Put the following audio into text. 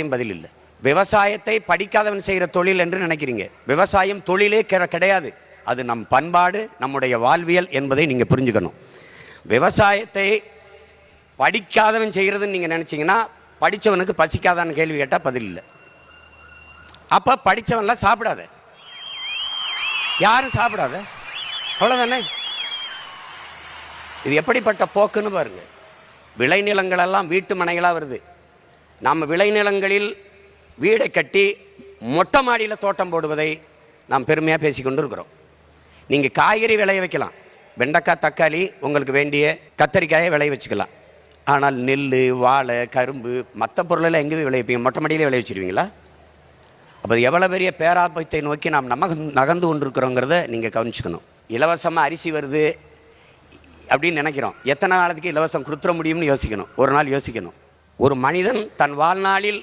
பதில் இல்லை. விவசாயத்தை படிக்காதவன் செய்கிற தொழில் என்று நினைக்கிறீங்க. விவசாயம் தொழிலே கிடையாது. அது நம் பண்பாடு நம்முடைய வாழ்வியல் என்பதை நீங்கள் புரிஞ்சுக்கணும். விவசாயத்தை படிக்காதவன் செய்கிறதுன்னு நீங்கள் நினச்சிங்கன்னா படித்தவனுக்கு பசிக்காதான்னு கேள்வி கேட்டால் பதில் இல்லை. அப்போ படித்தவன்லாம் சாப்பிடாத. யாரும் சாப்பிடாத? அவ்வளோதானே இது எப்படிப்பட்ட போக்குன்னு பாருங்க. விளைநிலங்களெல்லாம் வீட்டு மனைகளாக வருது. நாம் விளைநிலங்களில் வீடை கட்டி மொட்டை மாடியில் தோட்டம் போடுவதை நாம் பெருமையாக பேசிக்கொண்டு இருக்கிறோம் நீங்கள் காய்கறி விளைய வைக்கலாம். வெண்டைக்காய் தக்காளி உங்களுக்கு வேண்டிய கத்தரிக்காயை விளைய வச்சுக்கலாம். ஆனால் நெல் வாழை கரும்பு மற்ற பொருளெல்லாம் எங்கே விளைவிப்பீங்க? மொட்டை மாடியில் விளைய வச்சுருவீங்களா? அப்போ எவ்வளோ பெரிய பேராபத்தை நோக்கி நாம் நம நகர்ந்து கொண்டிருக்கிறோங்கிறத நீங்கள் கவனிச்சுக்கணும். இலவசமாக அரிசி வருது அப்படின்னு நினைக்கிறோம். எத்தனை காலத்துக்கு இலவசம் கொடுத்துட முடியும்னு யோசிக்கணும். ஒரு நாள் யோசிக்கணும். ஒரு மனிதன் தன் வாழ்நாளில்